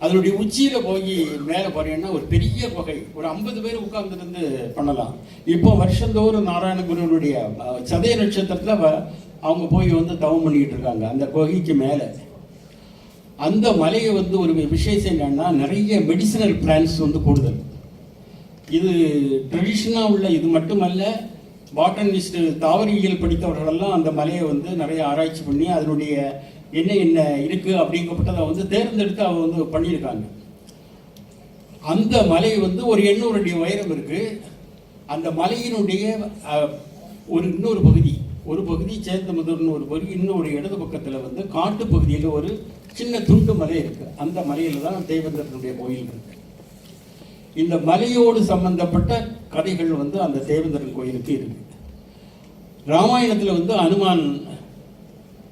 அதனுடைய உச்சியில போய் மேலே போறீங்கன்னா ஒரு பெரிய குகை. ஒரு ஐம்பது பேர் உட்கார்ந்துருந்து பண்ணலாம். இப்போ வருஷந்தோறும் நாராயணகுருவனுடைய அஹ், சதய நட்சத்திரத்துல வ- அவங்க போய் வந்து தவம் பண்ணிட்டு இருக்காங்க. அந்த கொகைக்கு மேலே. அந்த மலையை வந்து ஒரு விசேஷம் என்னன்னா நிறைய மெடிசினல் பிளான்ஸ் வந்து கூடுதல் இது ட்ரெடிஷ்னலாக உள்ள இது மட்டுமல்ல பாட்டனிஸ்ட் தாவரியல் படித்தவர்களெல்லாம் அந்த மலையை வந்து நிறைய ஆராய்ச்சி பண்ணி அதனுடைய என்ன என்ன இருக்குது அப்படிங்கப்பட்டதை வந்து தேர்ந்தெடுத்து அவங்க வந்து பண்ணியிருக்காங்க. அந்த மலை வந்து ஒரு எண்ணூறு அடி உயரம் இருக்குது அந்த மலையினுடைய ஒரு இன்னொரு பகுதி ஒரு பகுதி சேந்தமுதூர்னு ஒரு பகுதி இன்னொரு இடது பக்கத்தில் வந்து காட்டு பகுதியில் ஒரு சின்ன துண்டு மலை இருக்குது அந்த மலையில் தான் தேவேந்திரனுடைய கோயில் இருக்கு. இந்த மலையோடு சம்பந்தப்பட்ட கதைகள் வந்து அந்த தேவேந்திரன் கோயிலுக்கு இருக்கு. ராமாயணத்தில் வந்து அனுமான்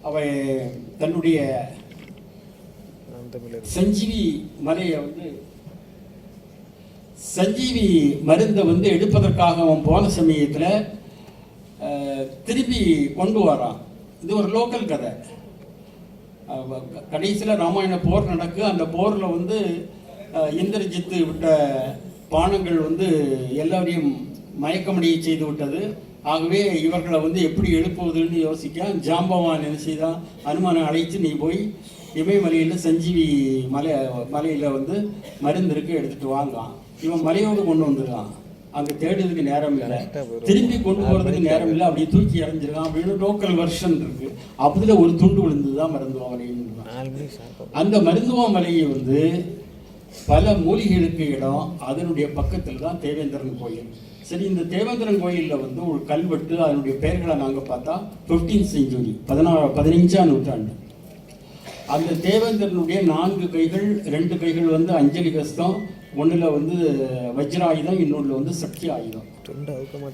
அவை தன்னுடைய சஞ்சீவி மலையை வந்து சஞ்சீவி மருந்தை வந்து எடுப்பதற்காக அவன் போன சமயத்தில் திருப்பி கொண்டு வரான். இது ஒரு லோக்கல் கதை. கடைசியில் ராமாயண போர் நடக்கு. அந்த போரில் வந்து இந்திரஜித்து விட்ட பானங்கள் வந்து எல்லோரையும் மயக்கமடைய செய்து விட்டது. ஆகவே இவர்களை வந்து எப்படி எழுப்புவதுன்னு யோசிக்க ஜாம்பவான் என்ன செய்தான்? அனுமானை அழைத்து நீ போய் இமயமலையில் சஞ்சீவி மலை மலையில் வந்து மருந்து இருக்கு எடுத்துட்டு வாங்கலாம் இவன் மலையோடு கொண்டு வந்துருக்கான் அங்கே தேடுறதுக்கு நேரம் இல்லை. திரும்பி கொண்டு போகிறதுக்கு நேரம் இல்லை. அப்படியே தூக்கி இறஞ்சிருக்கான் அப்படின்னு லோக்கல் வெர்ஷன் இருக்கு. அதுல ஒரு துண்டு விழுந்து தான் மருந்துவா மலைன்னு அந்த மருந்துவா மலையை வந்து பல மூலிகைகளுக்கு இடம் அதனுடைய பக்கத்தில் தான் தேவேந்திரன் கோயில். சரி இந்த தேவேந்திரன் கோயிலில் வந்து ஒரு கல்வெட்டு அதனுடைய பெயர்களை நாங்கள் பார்த்தா 15th செஞ்சுரி பதினாறு பதினஞ்சாம் நூற்றாண்டு. அந்த தேவேந்திரனுடைய நான்கு கைகள் ரெண்டு கைகள் வந்து அஞ்சலி கஸ்தம் ஒண்ணுல வந்து வஜ்ராயுதம் இன்னொன்றுல வந்து சக்தி ஆயுதம்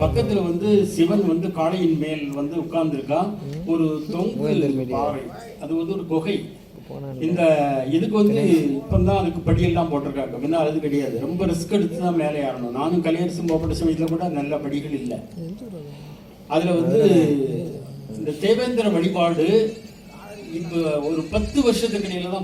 பக்கத்துல வந்து சிவன் வந்து காளையின் மேல் வந்து உட்கார்ந்துருக்கான். ஒரு தொங்கு பாறை. அது வந்து ஒரு குகை. இந்த இதுக்கு வந்து இப்பந்தான் அதுக்கு படியெல்லாம் போட்டிருக்காங்க. முன்ன அது கிடையாது. ரொம்ப ரிஸ்க் எடுத்து தான் மேலே ஏறணும். நானும் கலியரசும் போகப்பட்ட சமயத்துல கூட நல்ல படிகள் இல்லை. அதுல வந்து இந்த தேவேந்திர வழிபாடு இப்போ ஒரு பத்து வருஷத்துக்கு இடையில தான்